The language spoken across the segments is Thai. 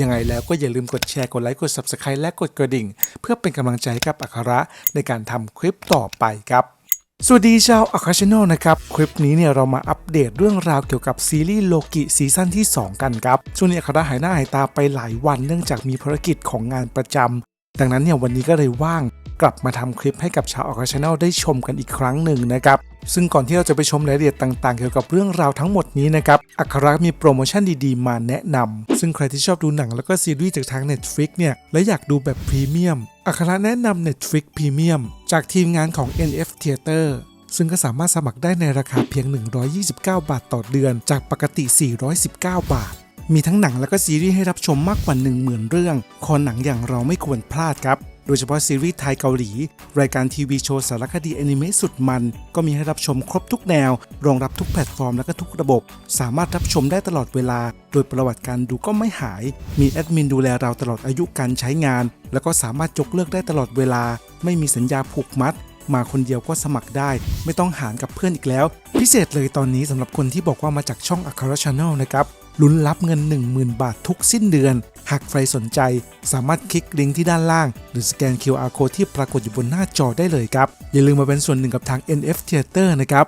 ยังไงแล้วก็อย่าลืมกดแชร์ กดไลค์ กด Subscribe และกดกระดิ่ง เพื่อเป็นกำลังใจกับอัคระในการทำคลิปต่อไปครับสวัสดีชาวอัคาชแนลนะครับ คลิปนี้เนี่ยเรามาอัปเดตเรื่องราวเกี่ยวกับซีรีส์โลกิซีซั่นที่ 2 กันครับ ช่วงนี้อัคระหายหน้าหายตาไปหลายวันเนื่องจากมีภารกิจของงานประจำดังนั้นเนี่ยวันนี้ก็เลยว่าง กลับมาทำคลิปให้กับชาวอัคชแนลได้ชมกันอีกครั้งหนึ่งนะครับซึ่งก่อนที่เราจะไปชมรายละเอียดต่างๆ เกี่ยวกับเรื่องราวทั้งหมดนี้นะครับ อัครามีโปรโมชั่นดีๆ มาแนะนำซึ่งใครที่ชอบดูหนังแล้วก็ซีรีส์จากทาง Netflix เนี่ย และอยากดูแบบพรีเมียม อัคราแนะนำ Netflix Premium จากทีมงานของ NF Theater ซึ่งก็สามารถสมัครได้ในราคาเพียง 129 บาทต่อเดือน จากปกติ 419 บาท มีทั้งหนังและก็ซีรีส์ให้รับชมมากกว่า 10,000 เรื่อง คอหนังอย่างเราไม่ควรพลาดครับ โดยเฉพาะซีรีส์ไทยเกาหลี รายการทีวีโชว์สารคดีแอนิเมะสุดมัน ก็มีให้รับชมครบทุกแนว รองรับทุกแพลตฟอร์มและก็ทุกระบบ สามารถรับชมได้ตลอดเวลา โดยประวัติการดูก็ไม่หาย มีแอดมินดูแลเราตลอดอายุการใช้งาน แล้วก็สามารถยกเลิกได้ตลอดเวลา ไม่มีสัญญาผูกมัด มาคนเดียวก็สมัครได้ ไม่ต้องหารกับเพื่อนอีกแล้ว พิเศษเลยตอนนี้สำหรับคนที่บอกว่ามาจากช่องอัครชาแนลนะครับ ลุ้นรับเงิน 10,000 บาททุกสิ้นเดือน หากใครสนใจ สามารถคลิกลิงก์ที่ด้านล่าง หรือสแกน QR code ที่ปรากฏอยู่บนหน้าจอได้เลยครับ อย่าลืมมาเป็นส่วนหนึ่งกับทาง NF Theater นะครับ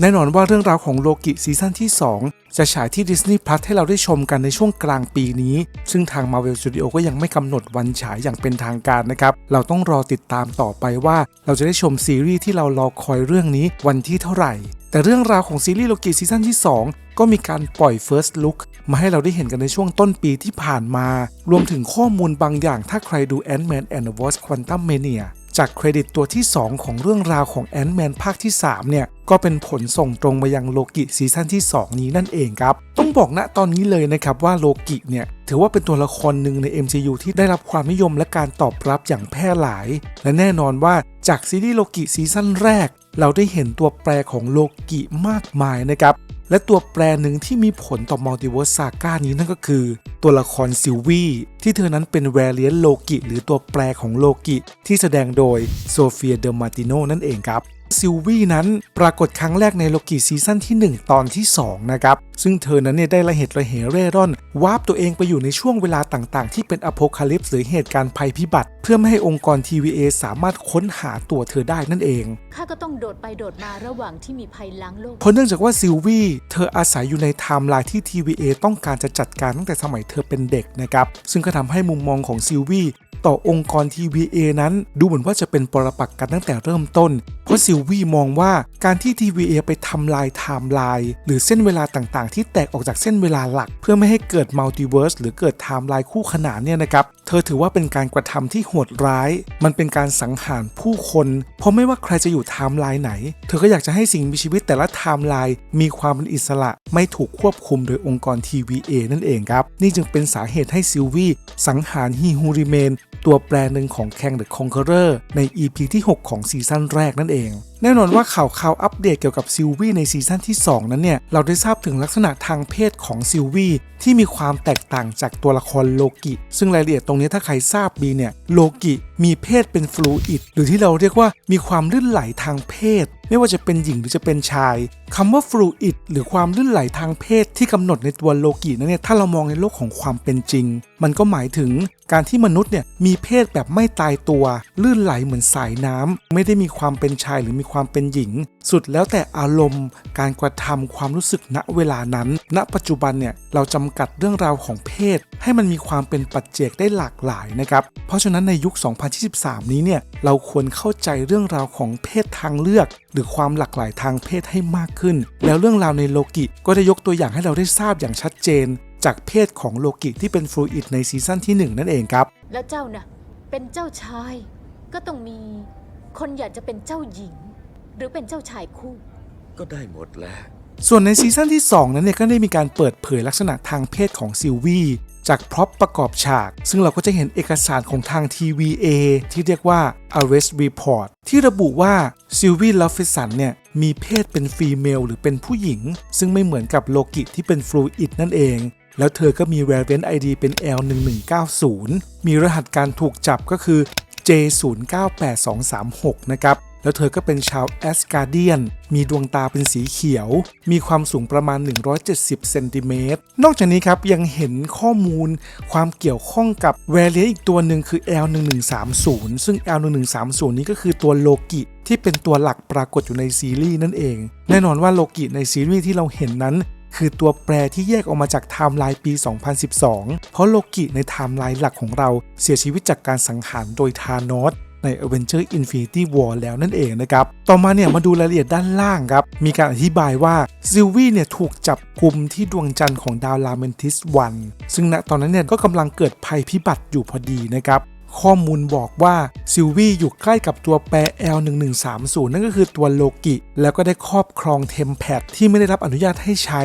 แน่นอนว่าเรื่องราวของโลกิซีซั่นที่ 2 จะฉายที่ Disney Plus ให้เราได้ชมกันในช่วงกลางปีนี้ ซึ่งทาง Marvel Studio ก็ยังไม่กำหนดวันฉายอย่างเป็นทางการนะครับ เราต้องรอติดตามต่อไปว่า เราจะได้ชมซีรีส์ที่เรารอคอยเรื่องนี้วันที่เท่าไหร่ แต่เรื่องราวของซีรีส์โลกิซีซั่นที่ 2 ก็มีการปล่อย First Look มาให้เราได้เห็นกันในช่วงต้นปีที่ผ่านมา รวมถึงข้อมูลบางอย่างถ้าใครดู Ant-Man and the Wasp Quantumania จากเครดิตตัวที่ 2 ของเรื่องราวของแอนด์แมนภาคที่ 3 เนี่ย ก็เป็นผลส่งตรงมายังโลกิซีซั่นที่ 2 นี้นั่นเองครับ ต้องบอกณตอนนี้เลยนะครับว่าโลกิเนี่ย ถือว่าเป็นตัวละครหนึ่งใน MCU ที่ได้รับความนิยมและการตอบรับอย่างแพร่หลาย และแน่นอนว่าจากซีรีส์โลกิซีซั่นแรก เราได้เห็นตัวแปรของโลกิมากมายนะครับ และตัวแปรหนึ่งที่มีผลต่อมัลติเวิร์สซาก้านี้นั่นก็คือ ตัวละครซิลวี่ที่เธอนั้นเป็นแวรเลียนโลกิหรือตัวแปรของโลกิที่แสดงโดยโซเฟียเดอร์มาติโนนั่นเองครับ ซิลวีนั้นปรากฏครั้งแรกในโลกิซีซั่นที่ 1 ตอนที่ 2 นะครับ ซึ่งเธอนั้นเนี่ยได้ระเหตุระเหเร่ร่อนวาร์ปตัวเองไปอยู่ในช่วงเวลาต่างๆ ที่เป็นอโพคาลิปส์หรือเหตุการณ์ภัยพิบัติ เพื่อไม่ให้องค์กร TVA สามารถค้นหาตัวเธอได้นั่นเองข้าก็ต้องโดดไปโดดมาระหว่างที่มีภัยล้างโลกเพราะเนื่องจากว่าซิลวี่เธออาศัยอยู่ในไทม์ไลน์ที่ TVA ต้องการจะจัดการตั้งแต่สมัยเธอเป็นเด็กนะครับซึ่งก็ทำให้มุมมองของซิลวี่ ต่อองค์กร TVA นั้น ดูเหมือนว่าจะเป็นปรปักษ์กันตั้งแต่เริ่มต้น เพราะซิลวี่มองว่าการที่ TVA ไปทำลายไทม์ไลน์หรือเส้นเวลาต่างๆ ที่แตกออกจากเส้นเวลาหลัก เพื่อไม่ให้เกิดมัลติเวิร์สหรือเกิดไทม์ไลน์คู่ขนานเนี่ยนะครับ เธอถือว่าเป็นการกระทำที่โหดร้าย มันเป็นการสังหารผู้คน เพราะไม่ว่าใครจะอยู่ไทม์ไลน์ไหน เธอก็อยากจะให้สิ่งมีชีวิตแต่ละไทม์ไลน์มีความเป็นอิสระไม่ถูกควบคุมโดยองค์กร TVA นั่นเองครับ นี่จึงเป็นสาเหตุให้ซิลวี่สังหารฮีฮูริเมนตัวแปรหนึ่งของแคงเดอะคองเคอร์ใน EP ที่ 6 ของซีซั่นแรกนั่นเอง แน่นอนว่าข่าวข่าวอัปเดตเกี่ยวกับซิลวี่ในซีซั่นที่ 2 นั้นเนี่ย เราได้ทราบถึงลักษณะทางเพศของซิลวี่ที่มีความแตกต่างจากตัวละครโลกิ ซึ่งรายละเอียดตรงนี้ถ้าใครทราบดีเนี่ย โลกิมีเพศเป็นฟลูอิดหรือที่เราเรียกว่ามีความลื่นไหลทางเพศ ไม่ว่าจะเป็นหญิงหรือจะเป็นชายคำว่าฟลูอิดหรือความลื่นไหลทางเพศที่กำหนดในตัวโลกินั้นเนี่ยถ้าเรามองในโลกของความเป็นจริง มันก็หมายถึงการที่มนุษย์เนี่ยมีเพศแบบไม่ตายตัว ลื่นไหลเหมือนสายน้ำไม่ได้มีความเป็นชายหรือมีความเป็นหญิง สุดแล้วแต่อารมณ์ การกระทำความรู้สึกณเวลานั้น ณ ปัจจุบันเนี่ยเราจำกัดเรื่องราวของเพศ ให้มันมีความเป็นปัจเจกได้หลากหลายนะครับเพราะฉะนั้นในยุค 2023 นี้เนี่ยเราควรเข้าใจเรื่องราวของเพศทางเลือก หรือความหลากหลายทางเพศให้มากขึ้น แล้วเรื่องราวในโลกิก็ได้ยกตัวอย่างให้เราได้ทราบอย่างชัดเจน จากเพศของโลกิที่เป็นฟลูอิดในซีซั่นที่ 1 นั่นเองครับ แล้วเจ้าน่ะเป็นเจ้าชาย ก็ต้องมีคนอยากจะเป็นเจ้าหญิง รือเป็นเจ้าชายคู่ ก็ได้หมดแหละส่วนในซีซั่นที่ 2 นั้นเนี่ยก็ได้มีการเปิดเผยลักษณะทางเพศของซิลวี่จากพร็อพประกอบฉาก ซึ่งเราก็จะเห็นเอกสารของทาง TVA ที่เรียกว่า Arrest Report ที่ระบุว่าซิลวี่ลอฟฟิสันเนี่ยมีเพศเป็นฟีเมลหรือเป็นผู้หญิง ซึ่งไม่เหมือนกับโลกิที่เป็นฟลูอิดนั่นเอง แล้วเธอก็มี Variant ID เป็น L1190 มีรหัสการถูกจับก็คือ J098236 นะครับ แล้วเธอก็เป็นชาวแอสการเดียน มีดวงตาเป็นสีเขียว มีความสูงประมาณ 170 เซนติเมตร นอกจากนี้ครับยังเห็นข้อมูลความเกี่ยวข้องกับแวรเลียอีกตัวหนึ่งคือ L1130 ซึ่ง L1130 นี้ก็คือตัวโลกิที่เป็นตัวหลักปรากฏอยู่ในซีรีส์นั่นเอง แน่นอนว่าโลกิในซีรีส์ที่เราเห็นนั้นคือตัวแปรที่แยกออกมาจากไทม์ไลน์ปี 2012 เพราะโลกิในไทม์ไลน์หลักของเราเสียชีวิตจากการสังหารโดยธานอส ใน Avenger Infinity War แล้วนั่นเองนะครับ ต่อมาเนี่ยมาดูรายละเอียดด้านล่างครับ มีการอธิบายว่าซิลวี่เนี่ยถูกจับกลุ่มที่ดวงจันทร์ของดาวลาเมนทิสวันซึ่งณตอนนั้นเนี่ยก็กำลังเกิดภัยพิบัติอยู่พอดีนะครับ ข้อมูลบอกว่าซิลวี่อยู่ใกล้กับตัวแปร L1130 นั่นก็คือตัวโลกิ แล้วก็ได้ครอบครองเทมแพดที่ไม่ได้รับอนุญาตให้ใช้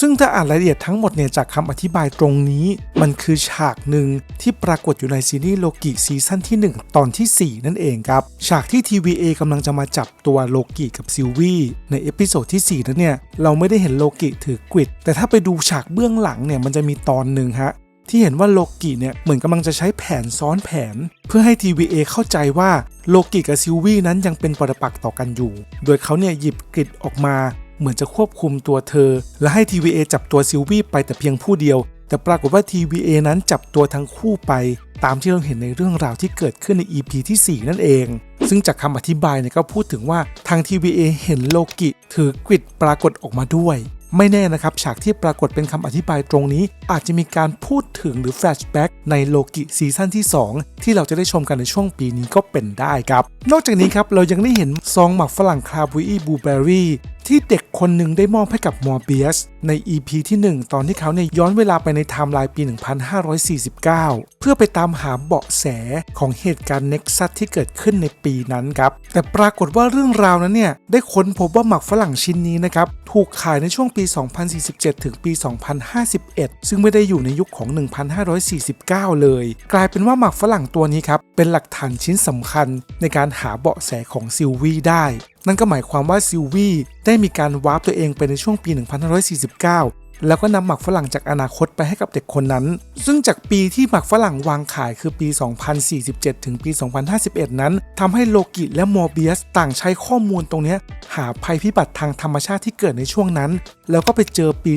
ซึ่งถ้าอ่านรายละเอียดทั้งหมดเนี่ยจากคำอธิบายตรงนี้ มันคือฉากหนึ่งที่ปรากฏอยู่ในซีรีส์โลกิซีซั่นที่ 1 ตอนทีสี่4 นั่นเองครับฉากที่ TVA กำลังจะมาจับตัวโลกิกับซิลวี่ในเอพิโซดที่ 4 นั้นเนี่ยเราไม่ได้เห็นโลกิถือกริดแต่ถ้าไปดูฉากเบื้องหลังเนี่ยมันจะมีตอนหนึ่งฮะ ที่เห็นว่าโลกิเนี่ยเหมือนกำลังจะใช้แผนซ้อนแผน เพื่อให้ TVA เข้าใจว่าโลกิกับซิลวี่นั้นยังเป็นปรปักษ์ต่อกันอยู่ โดยเขาเนี่ยหยิบกริดออกมา เหมือนจะควบคุมตัวเธอ และให้ TVA จับตัวซิลวี่ไปแต่เพียงผู้เดียว แต่ปรากฏว่า TVA นั้นจับตัวทั้งคู่ไป ตามที่เราเห็นในเรื่องราวที่เกิดขึ้นใน EP ที่ 4 นั่นเอง ซึ่งจากคำอธิบายเนี่ยก็พูดถึงว่าทาง TVA เห็นโลกิถือกริดปรากฏออกมาด้วย ไม่แน่นะครับ ฉากที่ปรากฏเป็นคำอธิบายตรงนี้ อาจจะมีการพูดถึงหรือแฟลชแบ็กในโลกิซีซั่นที่ 2 ที่เราจะได้ชมกันในช่วงปีนี้ก็เป็นได้ครับ นอกจากนี้ครับ เรายังได้เห็นซองหมักฝรั่งคาบุอีบูเบอรี่ ที่เด็กคนหนึ่งได้มอบให้กับมอร์เบียสใน EP ที่ 1 ตอนที่เขาเนี่ยย้อนเวลาไปในไทม์ไลน์ปี 1549 เพื่อไปตามหาเบาะแสของเหตุการณ์เน็กซัสที่เกิดขึ้นในปีนั้นครับ แต่ปรากฏว่าเรื่องราวนั้นเนี่ยได้ค้นพบว่าหมักฝรั่งชิ้นนี้นะครับ ถูกขายในช่วงปี 2047 ถึงปี 2051 ซึ่งไม่ได้อยู่ในยุคของ 1549 เลย กลายเป็นว่าหมักฝรั่งตัวนี้ครับเป็นหลักฐานชิ้นสำคัญในการหาเบาะแสของซิลวีได้นั่นก็หมายความว่าซิลวีได้มีการวาร์ปตัวเองไปในช่วงปี 1549 แล้วก็นำหมักฝรั่งจากอนาคตไปให้กับเด็กคนนั้น ซึ่งจากปีที่หมักฝรั่งวางขายคือปี 2047 ถึงปี 2051 นั้นทำให้โลกิและมอร์เบียสต่างใช้ข้อมูลตรงนี้ หาภัยพิบัติทางธรรมชาติที่เกิดในช่วงนั้น แล้วก็ไปเจอปี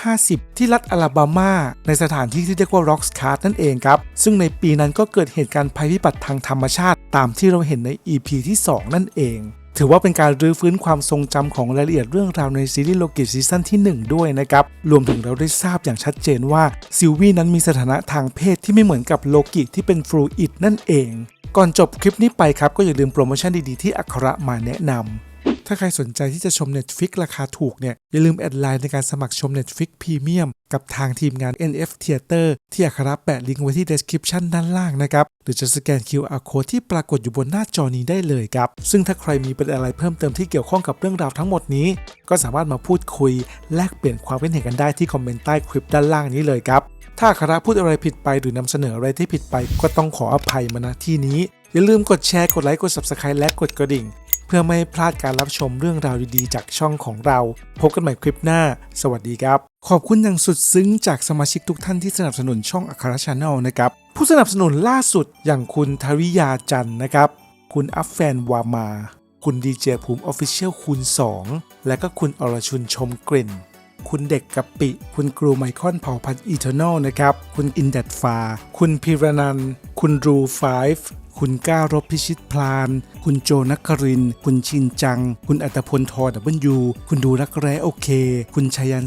2050 ที่รัฐอลาบามาในสถานที่ที่เรียกว่า Roxcart นั่นเองครับ ซึ่งในปีนั้นก็เกิดเหตุการณ์ภัยพิบัติทางธรรมชาติ ตามที่เราเห็นใน EP ที่ 2 นั่นเอง ถือว่าเป็นการรื้อฟื้นความทรงจำของรายละเอียดเรื่องราวในซีรีส์โลกิซีซั่นที่ 1 ด้วยนะครับ รวมถึงเราได้ทราบอย่างชัดเจนว่าซิลวี่นั้นมีสถานะทางเพศที่ไม่เหมือนกับโลกิที่เป็นฟลูอิดนั่นเอง ก่อนจบคลิปนี้ไปครับก็อย่าลืมโปรโมชั่นดีๆที่อัคระมาแนะนำถ้าใครสนใจที่จะชม Netflix ราคาถูกเนี่ย อย่าลืมแอดไลน์ในการสมัครชม Netflix Premium กับทางทีมงาน NF Theater ที่อัคระแปะลิงก์ไว้ที่ description ด้านล่างนะครับ หรือจะสแกน QR code ที่ปรากฏอยู่บนหน้าจอนี้ได้เลยครับ ซึ่งถ้าใครมีประเด็นอะไรเพิ่มเติมที่เกี่ยวข้องกับเรื่องราวทั้งหมดนี้ ก็สามารถมาพูดคุย แลกเปลี่ยนความคิดเห็นกันได้ที่คอมเมนต์ใต้คลิปด้านล่างนี้เลยครับถ้าอัคระพูดอะไรผิดไปหรือนำเสนออะไรที่ผิดไป ก็ต้องขออภัยมาณที่นี้ อย่าลืมกดแชร์กดไลค์กด subscribe และกดกระดิ่ง พื่อไม่ให้พลาดการรับชมเรื่องราวดีๆ จากช่องของเรา พบกันใหม่คลิปหน้า สวัสดีครับ ขอบคุณอย่างสุดซึ้งจากสมาชิกทุกท่านที่สนับสนุนช่องอัครชาแนลนะครับ ผู้สนับสนุนล่าสุดอย่างคุณทริยาจันนะครับ คุณอัฟแฟนวามา คุณดีเจภูมิออฟฟิเชียลคูณ 2 และก็คุณอรชุนชมกลิ่น คุณเด็กกะปิ คุณครูไมคอนเผ่าพันธุ์อีเทอร์นอลนะครับ คุณอินเดดฟา คุณพิรนัน คุณรูไฟฟ์ คุณก้ารบพิชิตพลาน คุณโจนักคริน คุณชินจัง คุณอัตพลทอดับเบิลยู คุณดูรักแร้โอเค คุณชยัน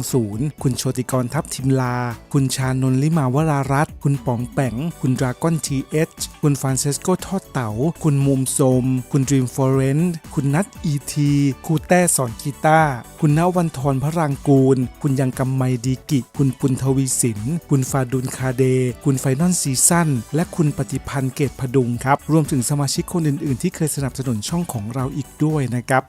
2520 คุณโชติกรทัพทิมลา คุณชานนลิมาวรารัตคุณป๋องแป๋ง คุณดราก้อนทีเอชคุณฟรานเซสโกทอดเต๋า คุณมุมโสม คุณดรีมฟอเรนต์คุณนัทอีทีครูแต้สอนกีตาร์ คุณนวันทรพระรังกูล คุณยังกำไมดีกิ คุณปุณทวีสิน คุณฟาดุลคาเด คุณไฟนอลซีซั่น และคุณปฏิพันธ์เกตพดุงครับ รวมถึงสมาชิกคนอื่น ๆ ที่เคยสนับสนุนช่องของเราอีกด้วยนะครับ